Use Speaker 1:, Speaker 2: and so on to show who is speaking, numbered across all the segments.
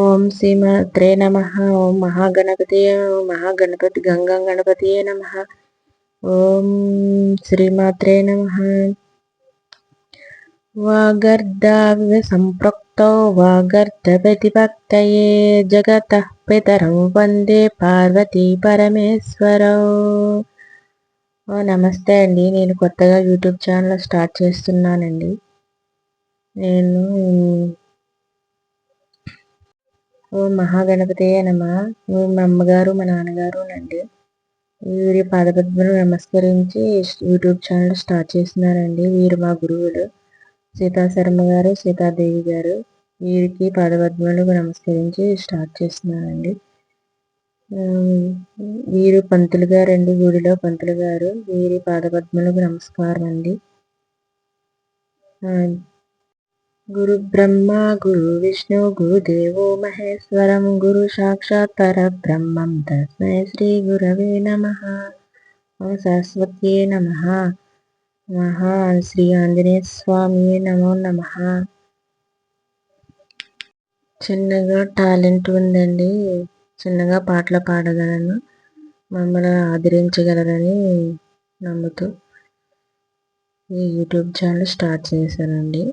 Speaker 1: ఓం శ్రీ నమ ఓం మహాగణపతి మహాగణపతి గంగా గణపతి నమ ఓం శ్రీమాత్రే నమ వాగర్ధావివ వాగర్ద ప్రతిపక్త జగత పితరం వందే పార్వతీ పరమేశ్వర నమస్తే అండి నేను కొత్తగా యూట్యూబ్ ఛానల్ స్టార్ట్ చేస్తున్నానండి నేను ఓ మహాగణపతియే నమ మా అమ్మగారు మా నాన్నగారు అండి వీరి పాదపద్మను నమస్కరించి యూట్యూబ్ ఛానల్ స్టార్ట్ చేస్తున్నారండి వీరు మా గురువులు సీతాశర్మ గారు సీతాదేవి గారు వీరికి పాదపద్మలకు నమస్కరించి స్టార్ట్ చేస్తున్నారండి వీరు పంతులు గారండి గుడిలో పంతులు గారు వీరి పాదపద్మలకు నమస్కారం అండి గురు బ్రహ్మ గురు విష్ణు గురుదేవో మహేశ్వరం గురు సాక్షాత్ బ్రహ్మం తస్మై శ్రీ గురవే నమ ఓం సరస్వత్యే నమ నమ శ్రీ ఆంజనేయ స్వామి నమో నమ చిన్నగా టాలెంట్ ఉందండి చిన్నగా పాటలు పాడగలను మమ్మల్ని ఆదరించగలరని నమ్ముతూ ఈ యూట్యూబ్ ఛానల్ స్టార్ట్ చేశానండి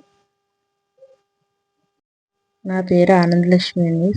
Speaker 1: నా పేరు ఆనందలక్ష్మి అండి